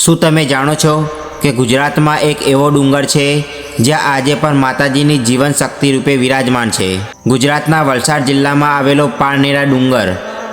શું તમે જાણો છો કે ગુજરાતમાં એક એવો ડુંગર છે જ્યાં આજે પણ માતાજીની જીવન શક્તિ રૂપે વિરાજમાન છે? ગુજરાતના વલસાડ જિલ્લામાં આવેલો પારનેરા ડુંગર,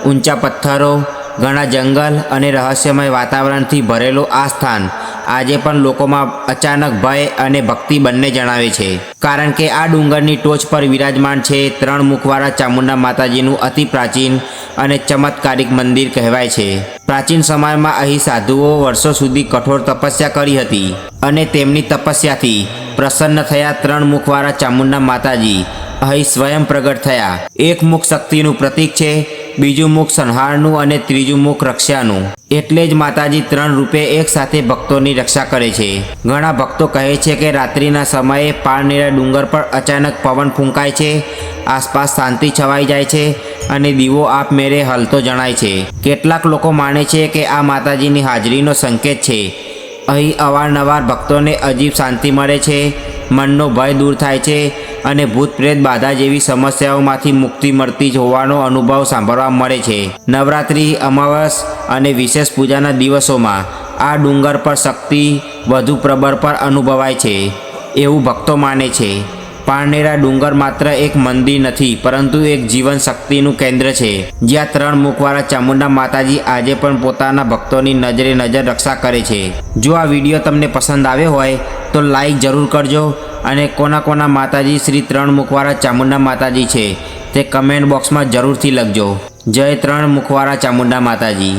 ઊંચા પથ્થરો, ઘણા જંગલ અને રહસ્યમય વાતાવરણથી ભરેલું આ સ્થાન આજે પણ લોકોમાં અચાનક ભય અને ભક્તિ બંને જણાવે છે. કારણ કે આ ડુંગરની ટોચ પર વિરાજમાન છે ત્રણ મુખવાળા ચામુંડા માતાજીનું અતિ પ્રાચીન અને ચમત્કારિક મંદિર કહેવાય છે. પ્રાચીન સમયમાં અહીં સાધુઓ વર્ષો સુધી કઠોર તપસ્યા કરી હતી અને તેમની તપસ્યાથી પ્રસન્ન થયા ત્રણ મુખવાળા ચામુંડા માતાજી અહીં સ્વયં પ્રગટ થયા. એક મુખ શક્તિનું પ્રતીક છે બીજું મુખ સંહારનું અને ત્રીજું મુખ રક્ષાનું. એટલે જ માતાજી ત્રણ રૂપે એક સાથે ભક્તોની રક્ષા કરે છે. ઘણા ભક્તો કહે છે કે રાત્રિના સમયે પારનેરા ડુંગર પર અચાનક પવન ફૂંકાય છે, આસપાસ શાંતિ છવાઈ જાય છે અને દીવો આપમેળે હલતો જણાય છે. કેટલાક લોકો માને છે કે આ માતાજીની હાજરીનો સંકેત છે. અહીં અવારનવાર ભક્તોને અજીબ શાંતિ મળે છે મનનો ભય દૂર થાય છે અને ભૂત પ્રેત બાધા જેવી સમસ્યાઓમાંથી મુક્તિ મળતી હોવાનો અનુભવ સાંભળવા મળે છે. નવરાત્રિ, અમાવસ અને વિશેષ પૂજાના દિવસોમાં આ ડુંગર પર શક્તિ વધુ પ્રબળ પર અનુભવાય છે. એવું ભક્તો માને છે. પારનેરા ડુંગર માત્ર એક મંદિર નથી, પરંતુ એક જીવન શક્તિનું કેન્દ્ર છે. જ્યાં ત્રણ મુખવાળા ચામુંડા માતાજી આજે પણ પોતાના ભક્તોની નજરે નજર રક્ષા કરે છે. જો આ વીડિયો તમને પસંદ આવ્યો હોય, તો લાઈક જરૂર કરજો અને કોના કોના માતાજી શ્રી ત્રણ મુખવાળા ચામુંડા માતાજી છે, તે કમેન્ટ બોક્સમાં જરૂરથી લખજો. જય ત્રણ મુખવાળા ચામુંડા માતાજી.